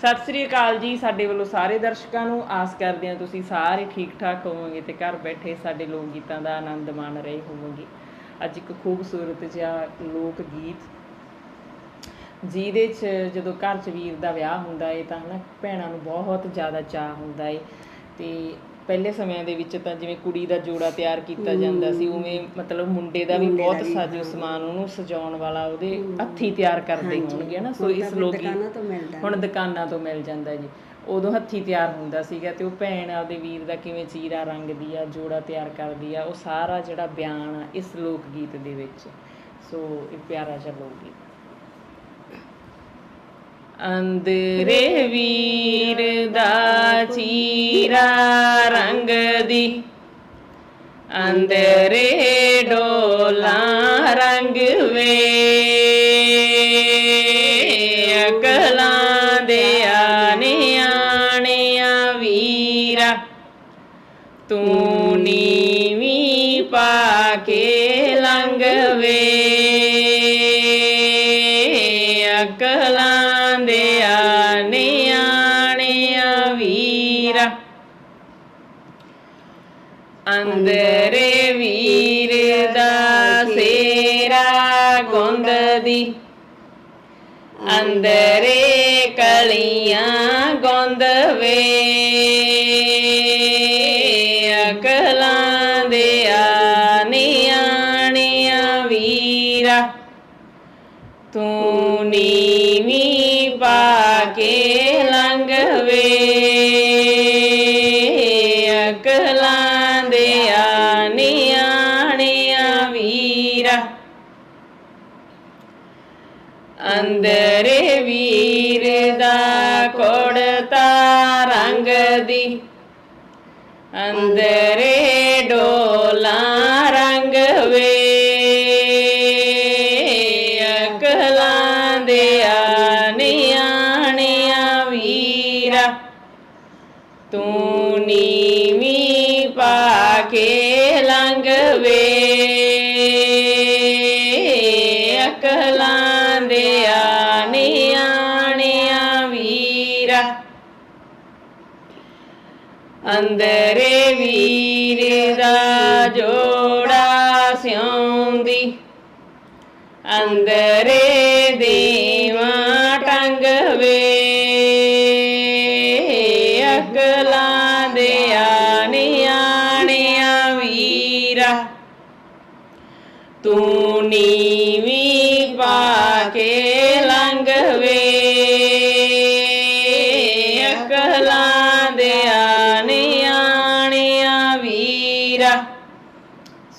ਸਤਿ ਸ੍ਰੀ ਅਕਾਲ ਜੀ ਸਾਡੇ ਵੱਲੋਂ ਸਾਰੇ ਦਰਸ਼ਕਾਂ ਨੂੰ। ਆਸ ਕਰਦੇ ਹਾਂ ਤੁਸੀਂ ਸਾਰੇ ਠੀਕ ਠਾਕ ਹੋਵੋਗੇ ਤੇ ਘਰ ਬੈਠੇ ਸਾਡੇ ਲੋਕ ਗੀਤਾਂ ਦਾ ਆਨੰਦ ਮਾਣ ਰਹੇ ਹੋਵੋਗੇ। ਅੱਜ ਇੱਕ ਖੂਬਸੂਰਤ ਜਿਹਾ ਲੋਕ ਗੀਤ ਜਿਹਦੇ 'ਚ ਜਦੋਂ ਘਰ 'ਚ ਵੀਰ ਦਾ ਵਿਆਹ ਹੁੰਦਾ ਏ ਤਾਂ ਹਨਾ, ਭੈਣਾਂ ਨੂੰ ਬਹੁਤ ਜ਼ਿਆਦਾ ਚਾਹ ਹੁੰਦਾ ਏ। ਤੇ ਪਹਿਲੇ ਸਮਿਆਂ ਦੇ ਵਿੱਚ ਤਾਂ ਜਿਵੇਂ ਕੁੜੀ ਦਾ ਜੋੜਾ ਤਿਆਰ ਕੀਤਾ ਜਾਂਦਾ ਸੀ ਉਵੇਂ ਮਤਲਬ ਮੁੰਡੇ ਦਾ ਵੀ ਬਹੁਤ ਸਾਜੋ ਸਮਾਨ ਉਹਨੂੰ ਸਜਾਉਣ ਵਾਲਾ ਉਹਦੇ ਹੱਥੀ ਤਿਆਰ ਕਰਦੇ ਹੋਣਗੇ ਹਨਾ? ਸੋ ਇਸ ਲੋਕ ਹੁਣ ਦੁਕਾਨਾਂ ਤੋਂ ਮਿਲ ਜਾਂਦਾ ਜੀ। ਉਦੋਂ ਹੱਥੀ ਤਿਆਰ ਹੁੰਦਾ ਸੀਗਾ ਤੇ ਉਹ ਭੈਣ ਆਪਦੇ ਵੀਰ ਦਾ ਕਿਵੇਂ ਚੀਰਾ ਰੰਗਦੀ ਆ ਜੋੜਾ ਤਿਆਰ ਕਰਦੀ ਆ ਉਹ ਸਾਰਾ ਜਿਹੜਾ ਬਿਆਨ ਆ ਇਸ ਲੋਕ ਗੀਤ ਦੇ ਵਿੱਚ। ਸੋ ਇਹ ਪਿਆਰਾ ਜਿਹਾ ਲੋਕ ਗੀਤ। ਅੰਦਰੇ ਵੀਰ ਦਾ ਚੀਰਾ ਰੰਗ ਦੀ। ਅੰਦਰੇ ਡੋਲਾ ਰੰਗ ਵੇ। ਅਕਲਾਂ ਦੇ ਆਣਿਆਂ ਵੀਰਾ। ਤੂੰ ਨੀਵੀਂ ਪਾ ਕੇ ਲੰਘਵੇ ਅਕਲਾਂ ਵੀਰਾ। ਅੰਦਰੇ ਵੀਰ ਦਾ ਸੇਰਾ ਗੁੰਦਦੀ। ਅੰਦਰੇ ਕਲੀਆਂ ਗੁੰਦਵੇ। ਅਕਲਾਂ ਦੇ ਆਣਿਆਂ ਵੀਰਾ। ਤੂੰ ਨੀਵੀਂ ਪਾ ਕੇ ਲੰਘਵੇ। ਵੀਰਾ ਅੰਦਰੇ ਵੀਰ ਦਾ ਕੋੜਤਾ ਰੰਗ ਦੀ ਅੰਦਰੇ ਡੋਲਾ ਰੰਗ ਵੇ ਅਕਲਾਂ ਦੇ ਆਣਿਆਂ ਵੀਰਾ ਤੂੰ ਨੀਵੀਂ ਪਾ ਕੇ ਲੰਘ ਵੇ ਅਕਲਾਂ ਦੇ ਆਣਿਆਂ ਵੀਰਾ। ਅੰਦਰੇ ਵੀਰ ਦਾ ਜੋੜਾ ਸਿਉਂਦੀ। ਅੰਦਰੇ ਟੰਗ ਵੇ। ਅਕਲਾਂ ਦੇ ਆਣਿਆਂ ਵੀਰਾ। ਤੂੰ ਨੀ ਪਾ ਕੇ ਲੰਘਵੇ ਅਕਲਾਂ ਦੇ ਆਣਿਆਂ ਵੀਰਾ।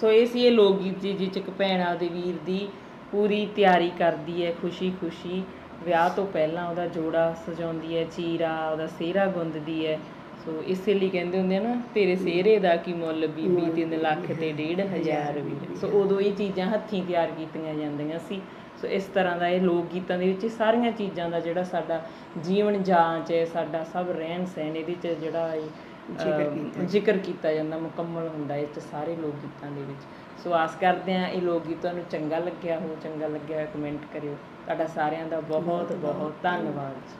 ਸੋ ਇਹ ਸੀ ਇਹ ਲੋਕ ਗੀਤ ਜੀ, ਜਿਹ ਚ ਇੱਕ ਭੈਣ ਆਪਦੇ ਵੀਰ ਦੀ ਪੂਰੀ ਤਿਆਰੀ ਕਰਦੀ ਹੈ, ਖੁਸ਼ੀ-ਖੁਸ਼ੀ। ਵਿਆਹ ਤੋਂ ਪਹਿਲਾਂ ਉਹਦਾ ਜੋੜਾ ਸਜਾਉਂਦੀ ਹੈ, ਚੀਰਾ, ਉਹਦਾ ਸਿਹਰਾ ਗੁੰਦਦੀ ਹੈ। ਸੋ ਇਸੇ ਲਈ ਕਹਿੰਦੇ ਹੁੰਦੇ ਆ ਨਾ ਤੇਰੇ ਸਿਹਰੇ ਦਾ ਕੀ ਮੁੱਲ ਬੀਬੀ ਤਿੰਨ ਲੱਖ ਤੇ ਡੇਢ ਹਜ਼ਾਰ ਵੀ। ਸੋ ਉਦੋਂ ਇਹ ਚੀਜ਼ਾਂ ਹੱਥੀਂ ਤਿਆਰ ਕੀਤੀਆਂ ਜਾਂਦੀਆਂ ਸੀ। ਸੋ ਇਸ ਤਰ੍ਹਾਂ ਦਾ ਇਹ ਲੋਕ ਗੀਤਾਂ ਦੇ ਵਿੱਚ ਸਾਰੀਆਂ ਚੀਜ਼ਾਂ ਦਾ ਜਿਹੜਾ ਸਾਡਾ ਜੀਵਨ ਜਾਂਚ ਹੈ ਸਾਡਾ ਸਭ ਰਹਿਣ ਸਹਿਣ ਇਹਦੇ ਚ ਜਿਹੜਾ ਇਹ ਜ਼ਿਕਰ ਕੀਤਾ ਜਾਂਦਾ। ਮੁਕੰਮਲ ਹੁੰਦਾ ਇਹ ਚ ਸਾਰੇ ਲੋਕ ਗੀਤਾਂ ਦੇ ਵਿੱਚ। ਸੋ ਆਸ ਕਰਦੇ ਹਾਂ ਇਹ ਲੋਕ ਗੀਤ ਤੁਹਾਨੂੰ ਚੰਗਾ ਲੱਗਿਆ ਹੋ ਚੰਗਾ ਲੱਗਿਆ ਕਮੈਂਟ ਕਰਿਓ। ਤੁਹਾਡਾ ਸਾਰਿਆਂ ਦਾ ਬਹੁਤ ਬਹੁਤ ਧੰਨਵਾਦ।